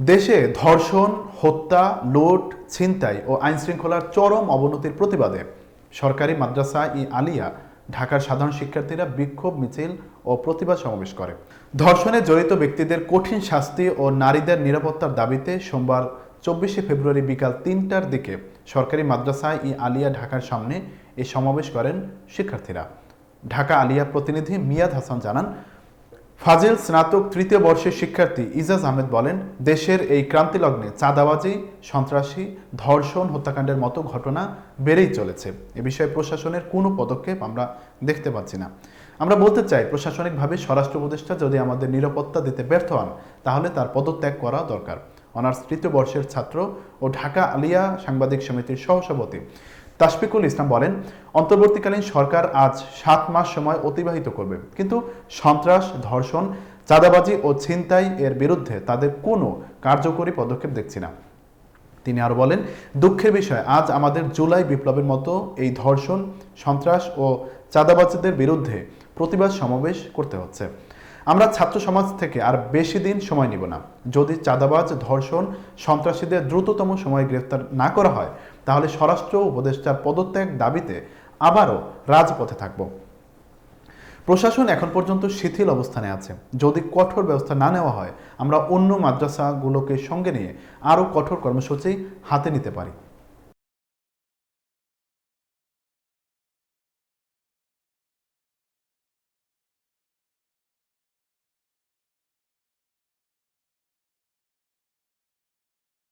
দেশে ধর্ষণ, হত্যা, লুট, ছিনতাই ও আইনশৃঙ্খলার চরম অবনতির প্রতিবাদে সরকারি মাদ্রাসা ই আলিয়া ঢাকার সাধারণ শিক্ষার্থীরা বিক্ষোভ, মিছিল ও প্রতিবাদ সমাবেশ করে। ধর্ষণে জড়িত ব্যক্তিদের কঠিন শাস্তি ও নারীদের নিরাপত্তার দাবিতে সোমবার চব্বিশে ফেব্রুয়ারি বিকাল তিনটার দিকে সরকারি মাদ্রাসা ই আলিয়া ঢাকার সামনে এই সমাবেশ করেন শিক্ষার্থীরা। ঢাকা আলিয়া প্রতিনিধি মিয়াদ হাসান জানান ফাজিল স্নাতক তৃতীয় বর্ষের শিক্ষার্থী ইজাজ আহমেদ বলেন, দেশের এই ক্রান্তিলগ্নে চাঁদাবাজি, সন্ত্রাসী, ধর্ষণ, হত্যাকাণ্ডের মতো ঘটনা বেড়েই চলেছে। এ বিষয়ে প্রশাসনের কোনো পদক্ষেপ আমরা দেখতে পাচ্ছি না। আমরা বলতে চাই, প্রশাসনিকভাবে স্বরাষ্ট্র উপদেষ্টা যদি আমাদের নিরাপত্তা দিতে ব্যর্থ হন, তাহলে তার পদত্যাগ করা দরকার। অনার্স তৃতীয় বর্ষের ছাত্র ও ঢাকা আলিয়া সাংবাদিক সমিতির সহসভাপতি। তাশফিকুল ইসলাম বলেন, অন্তর্বর্তীকালীন সরকার আজ সাত মাস সময় অতিবাহিত করবে। কিন্তু সন্ত্রাস, ধর্ষণ, চাঁদাবাজি ও ছিনতাই এর বিরুদ্ধে তাদের কোনো কার্যকরী পদক্ষেপ দেখছি না। তিনি আরও বলেন, দুঃখের বিষয়, আজ আমাদের জুলাই বিপ্লবের মতো এই ধর্ষণ, সন্ত্রাস ও চাঁদাবাজিদের বিরুদ্ধে প্রতিবাদ সমাবেশ করতে হচ্ছে। আমরা ছাত্র সমাজ থেকে আর বেশি দিন সময় নিব না। যদি চাঁদাবাজ, ধর্ষণ, সন্ত্রাসীদের দ্রুততম সময়ে গ্রেফতার না করা হয় তাহলে স্বরাষ্ট্র উপদেষ্টার পদত্যাগ দাবিতে আবারও রাজপথে থাকব। প্রশাসন এখন পর্যন্ত শিথিল অবস্থানে আছে। যদি কঠোর ব্যবস্থা না নেওয়া হয়, আমরা অন্য মাদ্রাসাগুলোকে সঙ্গে নিয়ে আরও কঠোর কর্মসূচি হাতে নিতে পারি।